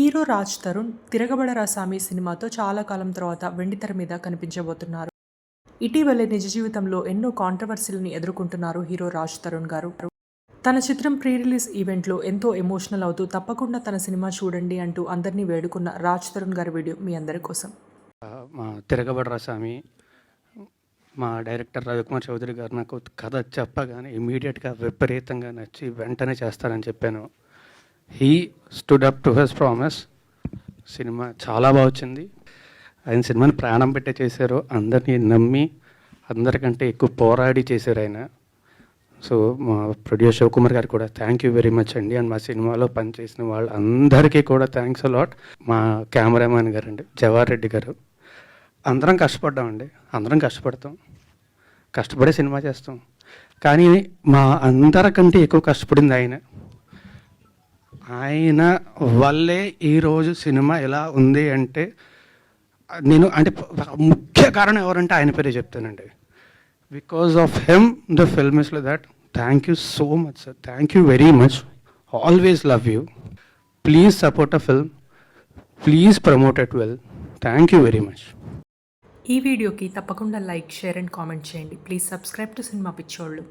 Hero Raj Tarun Tiragabadara సామి సినిమాతో చాలా కాలం తర్వాత వెండితెర మీద కనిపించబోతున్నారు. ఇటీవలే నిజ జీవితంలో ఎన్నో కాంట్రవర్సీలని ఎదుర్కొంటున్నారు హీరో రాజ్ తరుణ్ గారు. తన చిత్రం ప్రీ రిలీజ్ ఈవెంట్లో ఎంతో ఎమోషనల్ అవుతూ తప్పకుండా తన సినిమా చూడండి అంటూ అందరినీ వేడుకున్న రాజ్ తరుణ్ గారి వీడియో మీ అందరి కోసం. మా తిరగబడరా స్వామి మా డైరెక్టర్ రవికుమార్ చౌదరి గారు నాకు కథ చెప్పగానే ఇమీడియట్గా విపరీతంగా నచ్చి వెంటనే చేస్తానని చెప్పాను. He stood up to his promise cinema చాలా బాగా వచ్చింది. ఆయన సినిమాని ప్రాణం పెట్టే చేశారు. అందరినీ నమ్మి అందరికంటే ఎక్కువ పోరాడి చేశారు ఆయన. సో మా ప్రొడ్యూసర్ శివకుమార్ గారు కూడా థ్యాంక్ యూ వెరీ మచ్ అండి. అండ్ మా సినిమాలో పనిచేసిన వాళ్ళు అందరికీ కూడా థ్యాంక్స్ అలాట్ మా కెమెరామ్యాన్ గారు అండి జవహర్ రెడ్డి గారు. అందరం కష్టపడ్డామండి. అందరం కష్టపడతాం. కష్టపడే సినిమా చేస్తాం. కానీ మా అందరికంటే ఎక్కువ కష్టపడింది ఆయన. ఆయన వల్లే ఈరోజు సినిమా ఎలా ఉంది అంటే నేను అంటే ముఖ్య కారణం ఎవరంటే ఆయన పేరే చెప్తానండి. Because of him the film is that thank you so much sir thank you very much always love you please support a film please promote it well thank you very much ఈ వీడియోకి తప్పకుండా like share and comment చేయండి. Please subscribe to cinema పిచ్చోళ్ళు